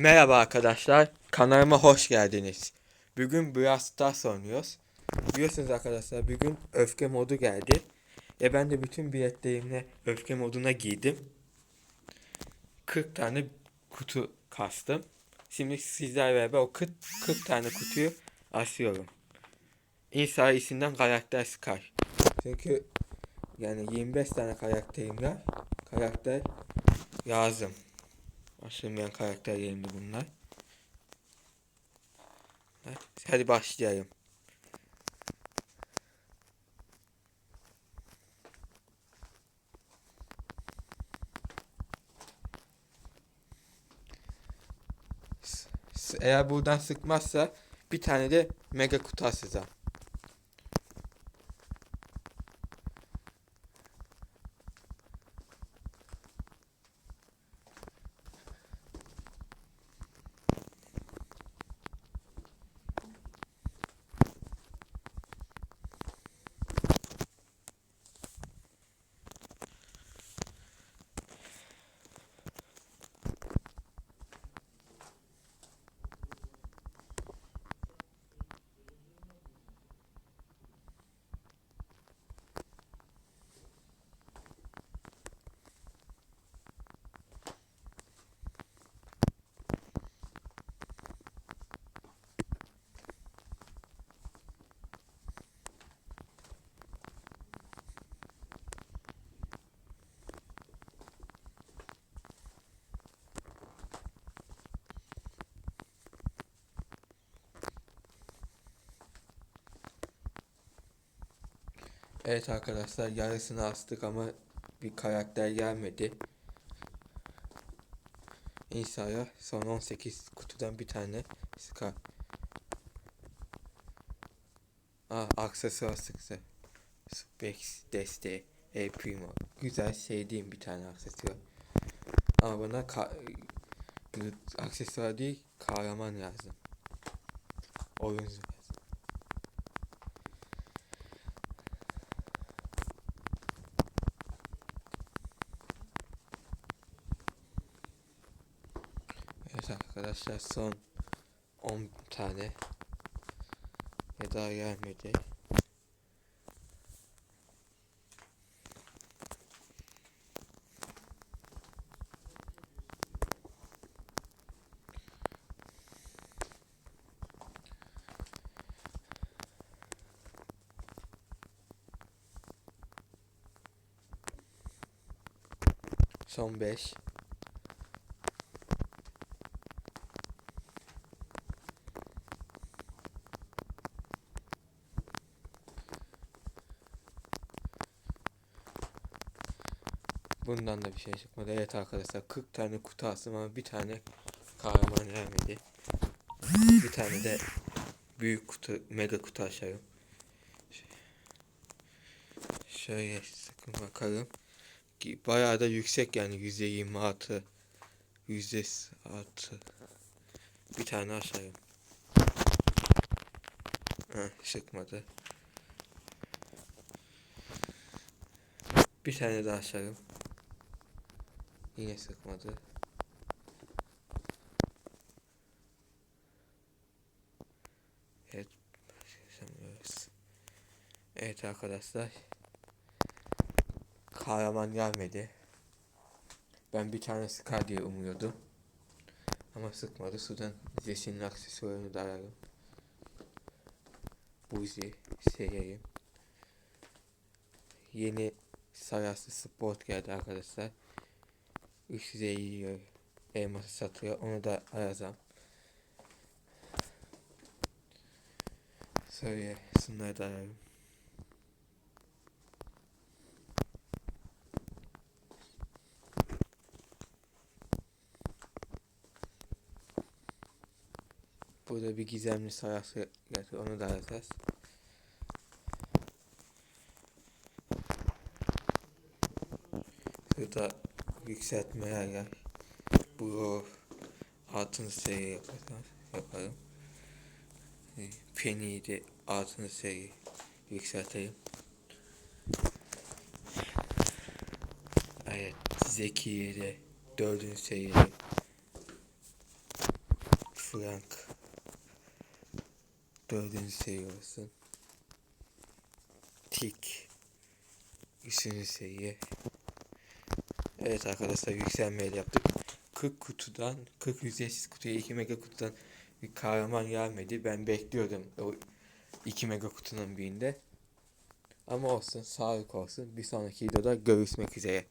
Merhaba arkadaşlar, kanalıma hoş geldiniz. Bugün Brawl Stars oynuyoruz. Biliyorsunuz arkadaşlar bugün öfke modu geldi. E ben de bütün biletlerimle öfke moduna giydim. 40 tane kutu kastım. Şimdi sizlerle beraber o 40, 40 tane kutuyu asıyorum. İnsan isimden karakter Sky. Çünkü yani 25 tane karakterim var. Karakter lazım. Aşılmayan karakterlerimdi bunlar. Hadi başlayalım. Eğer buradan sıkmazsa bir tane de mega kutu asacağım. Evet arkadaşlar yarısını astık ama bir karakter gelmedi. İnşallah son 18 kutudan bir tane çıkar. Ah aksesuar sıksa. Spex desteği. El Primo. Güzel sevdiğim bir tane aksesuar. Ama bana aksesuar değil kahraman lazım. Oyuncu lazım. Evet arkadaşlar son 10 tane ve daha gelmedi. Son 5. Bundan da bir şey çıkmadı. Evet arkadaşlar 40 tane kutu astım ama bir tane kahraman gelmedi. Bir tane de büyük kutu, mega kutu açarım. Şöyle sıkın bakalım. Bayağı da yüksek yani %26 %6 Bir tane açarım. Heh, çıkmadı. Bir tane daha açarım. Yine sıkmadı. Evet. arkadaşlar. Kahraman gelmedi. Ben bir tane sıkar diye umuyordum. Ama sıkmadı. Sudan Jesse'nin aksesuarını da ararım. Buzi seveyim. Yeni Saraslı Sport geldi arkadaşlar. 350 elması satıyor. Onu da arayacağım. Söyle şunları da ararım. Burada bir gizemli sarası geldi. Onu da arayacağız. Şurada yükseltmeler yer. Bu altın seri yaparım. yaparım. E, Penny'i de altın seri yükselteyim. Evet, Zeki'yi de dördüncü seriye Rank. Dördüncü seviye olsun. Tik. Üçüncü seviye. Evet arkadaşlar yükselmeyle yaptık. 40 kutudan 40 ücretsiz kutuya 2 mega kutudan bir kahraman gelmedi. Ben bekliyordum o 2 mega kutunun birinde. Ama olsun sağlık olsun. Bir sonraki videoda görüşmek üzere.